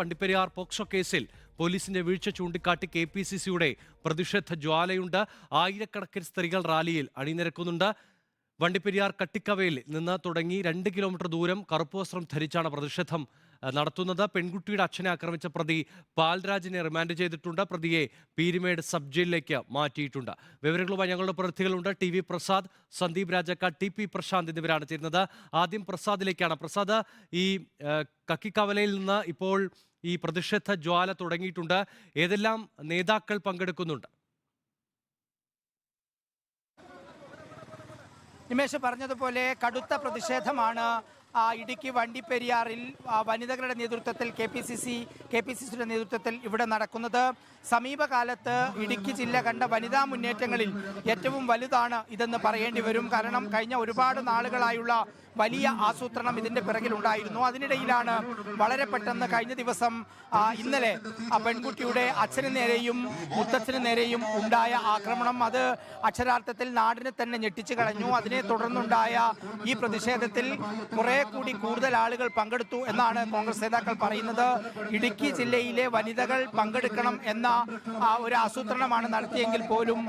Vandiperiyar POCSO കേസിൽ പോലീസിന്റെ വീഴ്ച ചൂണ്ടിക്കാട്ടി കെ പി സി സിയുടെ പ്രതിഷേധ ജ്വാലയുണ്ട്. ആയിരക്കണക്കിന് സ്ത്രീകൾ റാലിയിൽ അണിനിരക്കുന്നുണ്ട്. വണ്ടിപ്പെരിയാർ കട്ടിക്കവയിൽ നിന്ന് തുടങ്ങി രണ്ട് കിലോമീറ്റർ ദൂരം കറുപ്പ് വസ്ത്രം ധരിച്ചാണ് പ്രതിഷേധം നടത്തുന്നത്. പെൺകുട്ടിയുടെ അച്ഛനെ ആക്രമിച്ച പ്രതി പാൽരാജിനെ റിമാൻഡ് ചെയ്തിട്ടുണ്ട്. പ്രതിയെ പീരുമേട് സബ് ജയിലിലേക്ക് മാറ്റിയിട്ടുണ്ട്. വിവരങ്ങളുമായി ഞങ്ങളുടെ പ്രതിനിധികളുണ്ട് T V Prasad Sandeep Rajakka T P Prashanth എന്നിവരാണ് ചേരുന്നത്. ആദ്യം പ്രസാദിലേക്കാണ്. പ്രസാദ് ഈ കക്കിക്കവലയിൽ നിന്ന് ഇപ്പോൾ ഈ പ്രതിഷേധ ജ്വാല തുടങ്ങിയിട്ടുണ്ട്. ഏതെല്ലാം നേതാക്കൾ പങ്കെടുക്കുന്നുണ്ട്? നിമേഷ് പറഞ്ഞതുപോലെ കടുത്ത പ്രതിഷേധമാണ് ഇടുക്കി വണ്ടിപ്പെരിയാറിൽ വനിതകളുടെ നേതൃത്വത്തിൽ K P C C K P C സിയുടെ നേതൃത്വത്തിൽ ഇവിടെ നടക്കുന്നത്. സമീപകാലത്ത് ഇടുക്കി ജില്ല കണ്ട വനിതാ മുന്നേറ്റങ്ങളിൽ ഏറ്റവും വലുതാണ് ഇതെന്ന് പറയേണ്ടി വരും. കാരണം കഴിഞ്ഞ ഒരുപാട് നാളുകളായുള്ള വലിയ ആസൂത്രണം ഇതിന്റെ പിറകിലുണ്ടായിരുന്നു അതിനിടയിലാണ് വളരെ പെട്ടെന്ന് കഴിഞ്ഞ ദിവസം ഇന്നലെ പെൺകുട്ടിയുടെ അച്ഛന് നേരെയും മുത്തച്ഛന് നേരെയും ഉണ്ടായ ആക്രമണം അത് അക്ഷരാർത്ഥത്തിൽ നാടിനെ തന്നെ ഞെട്ടിച്ചു കളഞ്ഞു. അതിനെ തുടർന്നുണ്ടായ ഈ പ്രതിഷേധത്തിൽ കുറെ കൂടി കൂടുതൽ ആളുകൾ പങ്കെടുത്തു എന്നാണ് കോൺഗ്രസ് നേതാക്കൾ പറയുന്നത്. ഇടുക്കി ജില്ലയിലെ വനിതകൾ പങ്കെടുക്കണം എന്ന ഒരു ആസൂത്രണമാണ് നടത്തിയെങ്കിൽ പോലും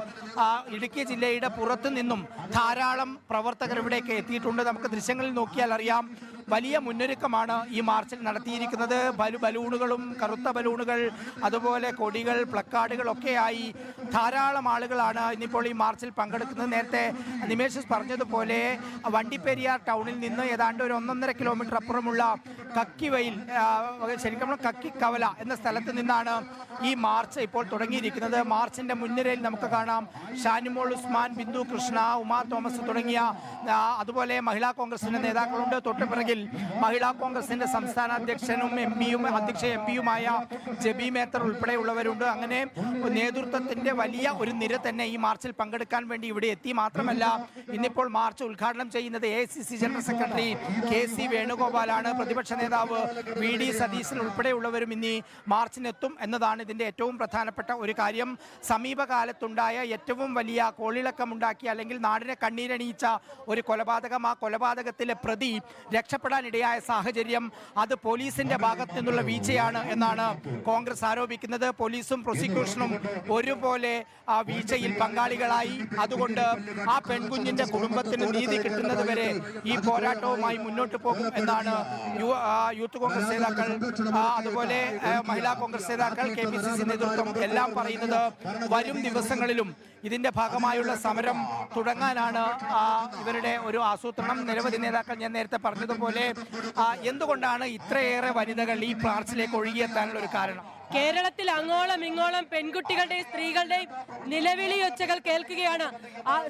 ഇടുക്കി ജില്ലയുടെ പുറത്തു നിന്നും ധാരാളം പ്രവർത്തകർ ഇവിടേക്ക് എത്തിയിട്ടുണ്ട്. നമുക്ക് ദൃശ്യങ്ങളിൽ നോക്കിയാൽ അറിയാം. വലിയ മുന്നൊരുക്കമാണ് ഈ മാർച്ചിൽ നടത്തിയിരിക്കുന്നത്. ബലു ബലൂണുകളും കറുത്ത ബലൂണുകൾ അതുപോലെ കൊടികൾ പ്ലക്കാർഡുകളൊക്കെയായി ധാരാളം ആളുകളാണ് ഇന്നിപ്പോൾ ഈ മാർച്ചിൽ പങ്കെടുക്കുന്നത്. നേരത്തെ നിമേഷ് പറഞ്ഞതുപോലെ വണ്ടിപ്പെരിയാർ ടൗണിൽ നിന്ന് ഏതാണ്ട് ഒരു ഒന്നൊന്നര കിലോമീറ്റർ അപ്പുറമുള്ള കക്കിവയിൽ വെയിൽ ശരിക്കും നമ്മൾ കക്കിക്കവല എന്ന സ്ഥലത്ത് നിന്നാണ് ഈ മാർച്ച് ഇപ്പോൾ തുടങ്ങിയിരിക്കുന്നത്. മാർച്ചിന്റെ മുൻനിരയിൽ നമുക്ക് കാണാം. ഷാനിമോൾ ഉസ്മാൻ ബിന്ദു കൃഷ്ണ ഉമാ തോമസ് തുടങ്ങിയ അതുപോലെ മഹിളാ കോൺഗ്രസിന്റെ നേതാക്കളുണ്ട്. തൊട്ടു പിറകിൽ മഹിളാ കോൺഗ്രസിന്റെ സംസ്ഥാന അധ്യക്ഷനും എം പിയും അധ്യക്ഷ എം പിയുമായ ജബി മേത്തർ ഉൾപ്പെടെയുള്ളവരുണ്ട്. അങ്ങനെ നേതൃത്വത്തിന്റെ വലിയ ഒരു നിര തന്നെ ഈ മാർച്ചിൽ പങ്കെടുക്കാൻ വേണ്ടി ഇവിടെ എത്തി. മാത്രമല്ല ഇന്നിപ്പോൾ മാർച്ച് ഉദ്ഘാടനം ചെയ്യുന്നത് A general secretary K C വേണുഗോപാലാണ്. പ്രതിപക്ഷ നേതാവ് വി ഡി സതീശൻ ഉൾപ്പെടെയുള്ളവരും ഇനി മാർച്ചിനെത്തും എന്നതാണ് ഇതിന്റെ ഏറ്റവും പ്രധാനപ്പെട്ട ഒരു കാര്യം. സമീപകാലത്തുണ്ടായ ഏറ്റവും വലിയ കോളിളക്കമുണ്ടാക്കിയ അല്ലെങ്കിൽ നാടിനെ കണ്ണീരണിയിച്ച ഒരു കൊലപാതകം ആ കൊലപാതകത്തിലെ പ്രതി രക്ഷപ്പെടാനിടയായ സാഹചര്യം അത് പോലീസിന്റെ ഭാഗത്തു നിന്നുള്ള വീഴ്ചയാണ് എന്നാണ് കോൺഗ്രസ് ആരോപിക്കുന്നത്. പോലീസും പ്രോസിക്യൂഷനും ഒരുപോലെ ആ വീഴ്ചയിൽ പങ്കാളികളായി. അതുകൊണ്ട് ആ പെൺകുഞ്ഞിന്റെ കുടുംബത്തിന് നീതി കിട്ടുന്നത് വരെ ഈ പോരാട്ടവുമായി മുന്നോട്ട് പോകും എന്നാണ് യു- ആ, യൂത്ത് കോൺഗ്രസ് നേതാക്കൾ അതുപോലെ മഹിളാ കോൺഗ്രസ് നേതാക്കൾ കെ പി സി സി നേതൃത്വം എല്ലാം പറയുന്നത് വരും ദിവസങ്ങളിലും ഇതിന്റെ ഭാഗമായുള്ള സമരം തുടങ്ങാനാണ് ഇവരുടെ ഒരു ആസൂത്രണം. നിരവധി നേതാക്കൾ ഞാൻ നേരത്തെ പറഞ്ഞതുപോലെ എന്തുകൊണ്ടാണ് ഇത്രയേറെ വനിതകൾ ഈ മാർച്ചിലേക്ക് ഒഴുകിയെത്താനുള്ള ഒരു കാരണം? കേരളത്തിൽ അങ്ങോളം ഇങ്ങോളം പെൺകുട്ടികളുടെയും സ്ത്രീകളുടെയും നിലവിളി ഒച്ചകൾ കേൾക്കുകയാണ്.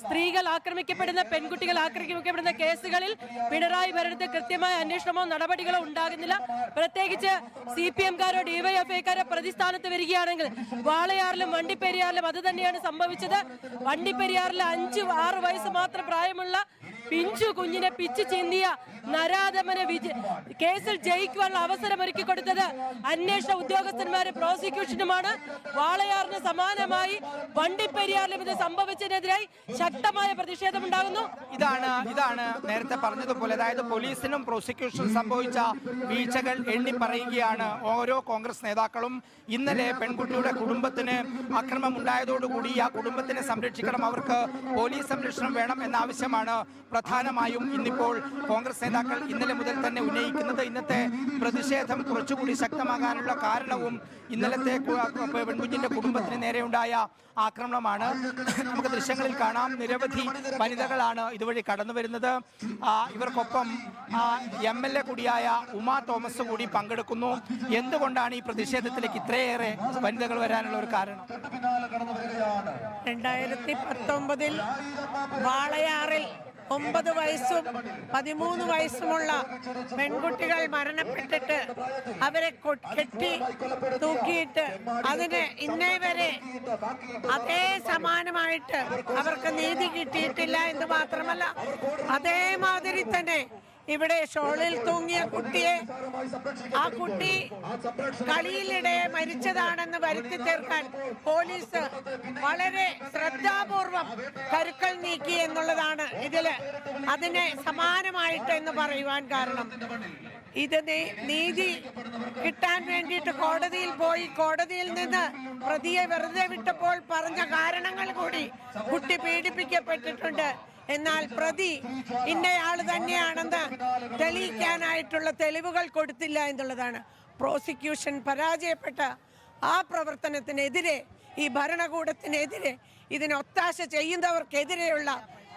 സ്ത്രീകൾ ആക്രമിക്കപ്പെടുന്ന പെൺകുട്ടികൾ ആക്രമിക്കപ്പെടുന്ന കേസുകളിൽ പിണറായി ഭരണത്തിൽ കൃത്യമായ അന്വേഷണമോ നടപടികളോ ഉണ്ടാകുന്നില്ല. പ്രത്യേകിച്ച് സി പി എംകാരോ ഡിവൈഎഫ്ഐക്കാരോ പ്രതിസ്ഥാനത്ത് വരികയാണെങ്കിൽ വാളയാറിലും വണ്ടിപ്പെരിയാറിലും അത് തന്നെയാണ് സംഭവിച്ചത്. വണ്ടിപ്പെരിയാറിലെ അഞ്ചു ആറ് വയസ്സ് മാത്രം പ്രായമുള്ള പിഞ്ചു കുഞ്ഞിനെ പിച്ചു ചിന്തിയ നരാധമനെ വിജ- കേസിൽ ജയിക്കുവാനുള്ള അവസരം ഒരുക്കി കൊടുത്തത് അന്വേഷണ ഉദ്യോഗസ്ഥന്മാരും പ്രോസിക്യൂഷനുമാണ്. വാളയാറിന് സമാനമായി വണ്ടിപ്പെരിയാറിലും ഇത് സംഭവിച്ചതിനെതിരായി ശക്തമായ പ്രതിഷേധമുണ്ടാകുന്നു. ഇതാണ് ഇതാണ് നേരത്തെ പറഞ്ഞതുപോലെ അതായത് പോലീസിനും പ്രോസിക്യൂഷനും സംഭവിച്ച വീഴ്ചകൾ എണ്ണി പറയുകയാണ് ഓരോ കോൺഗ്രസ് നേതാക്കളും. ഇന്നലെ പെൺകുട്ടിയുടെ കുടുംബത്തിന് അക്രമം ഉണ്ടായതോടുകൂടി ആ കുടുംബത്തിനെ സംരക്ഷിക്കണം അവർക്ക് പോലീസ് സംരക്ഷണം വേണം എന്ന ആവശ്യമാണ് പ്രധാനമായും ഇന്നിപ്പോൾ കോൺഗ്രസ് നേതാക്കൾ ഇന്നലെ മുതൽ തന്നെ ഉന്നയിക്കുന്നത്. ഇന്നത്തെ പ്രതിഷേധം കുറച്ചുകൂടി ശക്തമാകാനുള്ള കാരണവും ഇന്നലത്തെ പെൺകുഞ്ഞിന്റെ കുടുംബത്തിന് നേരെയുണ്ടായ ആക്രമണമാണ്. നമുക്ക് ദൃശ്യങ്ങളിൽ കാണാം. നിരവധി വനിതകളാണ് ഇതുവഴി കടന്നു വരുന്നത് ഇവർക്കൊപ്പം എം എൽ എ കൂടിയായ ഉമാ തോമസ് കൂടി പങ്കെടുക്കുന്നു. എന്തുകൊണ്ടാണ് ഈ പ്രതിഷേധത്തിലേക്ക് ഇത്രയേറെ വനിതകൾ വരാനുള്ള ഒരു കാരണം? രണ്ടായിരത്തി പത്തൊമ്പതിൽ വാളയാറിൽ ഒമ്പത് വയസ്സും പതിമൂന്ന് വയസ്സുമുള്ള പെൺകുട്ടികൾ മരണപ്പെട്ടിട്ട് അവരെ കെട്ടി തൂക്കിയിട്ട് അതിന് ഇന്നേ വരെ അതേ സമാനമായിട്ട് അവർക്ക് നീതി കിട്ടിയിട്ടില്ല എന്ന് മാത്രമല്ല അതേമാതിരി തന്നെ ഇവിടെ ഷോളിൽ തൂങ്ങിയ കുട്ടിയെ ആ കുട്ടി കളിയിലിടെ മരിച്ചതാണെന്ന് വരുത്തി തീർക്കാൻ പോലീസ് വളരെ ശ്രദ്ധാപൂർവം കരുക്കൾ നീക്കി എന്നുള്ളതാണ് ഇതിൽ അതിനെ സമാനമായിട്ട് എന്ന് പറയുവാൻ കാരണം. ഇത് നീതി കിട്ടാൻ വേണ്ടിയിട്ട് കോടതിയിൽ പോയി. കോടതിയിൽ നിന്ന് പ്രതിയെ വെറുതെ വിട്ടപ്പോൾ പറഞ്ഞ കാരണങ്ങൾ കൂടി കുട്ടി പീഡിപ്പിക്കപ്പെട്ടിട്ടുണ്ട്. എന്നാൽ പ്രതി ഇന്നയാൾ തന്നെയാണെന്ന് തെളിയിക്കാനായിട്ടുള്ള തെളിവുകൾ കൊടുത്തില്ല എന്നുള്ളതാണ്. പ്രോസിക്യൂഷൻ പരാജയപ്പെട്ട ആ പ്രവർത്തനത്തിനെതിരെ ഈ ഭരണകൂടത്തിനെതിരെ ഇതിനൊത്താശ ചെയ്യുന്നവർക്കെതിരെയുള്ള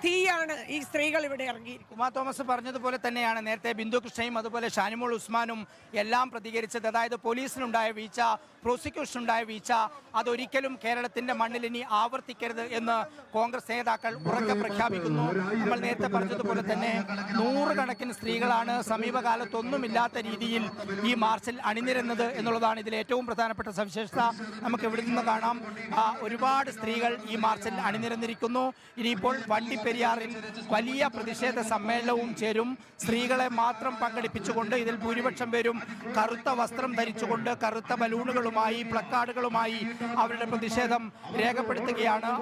തീയാണ് ഈ സ്ത്രീകൾ ഇവിടെ ഇറങ്ങിയിരിക്കുന്നത്. ഉമാ തോമസ് പറഞ്ഞതുപോലെ തന്നെയാണ്. നേരത്തെ ബിന്ദു കൃഷ്ണയും അതുപോലെ ഷാനിമോൾ ഉസ്മാനും എല്ലാം പ്രതികരിച്ചത്. അതായത് പോലീസിനുണ്ടായ വീഴ്ച പ്രോസിക്യൂഷനുണ്ടായ വീഴ്ച അതൊരിക്കലും കേരളത്തിന്റെ മണ്ണിൽ ഇനി ആവർത്തിക്കരുത് എന്ന് കോൺഗ്രസ് നേതാക്കൾ ഉറക്കെ പ്രഖ്യാപിക്കുന്നു. നമ്മൾ നേരത്തെ പറഞ്ഞതുപോലെ തന്നെ നൂറുകണക്കിന് സ്ത്രീകളാണ് സമീപകാലത്തൊന്നുമില്ലാത്ത രീതിയിൽ ഈ മാർച്ചിൽ അണിനിരുന്നത് എന്നുള്ളതാണ് ഇതിൽ ഏറ്റവും പ്രധാനപ്പെട്ട സവിശേഷത. നമുക്ക് ഇവിടെ നിന്ന് കാണാം? ഒരുപാട് സ്ത്രീകൾ ഈ മാർച്ചിൽ അണിനിരന്നിരിക്കുന്നു. ഇനിയിപ്പോൾ വണ്ടിപ്പെരിയാറിൽ വലിയ പ്രതിഷേധ സമ്മേളനവും ചേരും. സ്ത്രീകളെ മാത്രം പങ്കെടുപ്പിച്ചുകൊണ്ട് ഇതിൽ ഭൂരിപക്ഷം പേരും കറുത്ത വസ്ത്രം ധരിച്ചുകൊണ്ട് കറുത്ത ബലൂണുകളുമായി പ്ലക്കാർഡുകളുമായി അവരുടെ പ്രതിഷേധം രേഖപ്പെടുത്തുകയാണ്.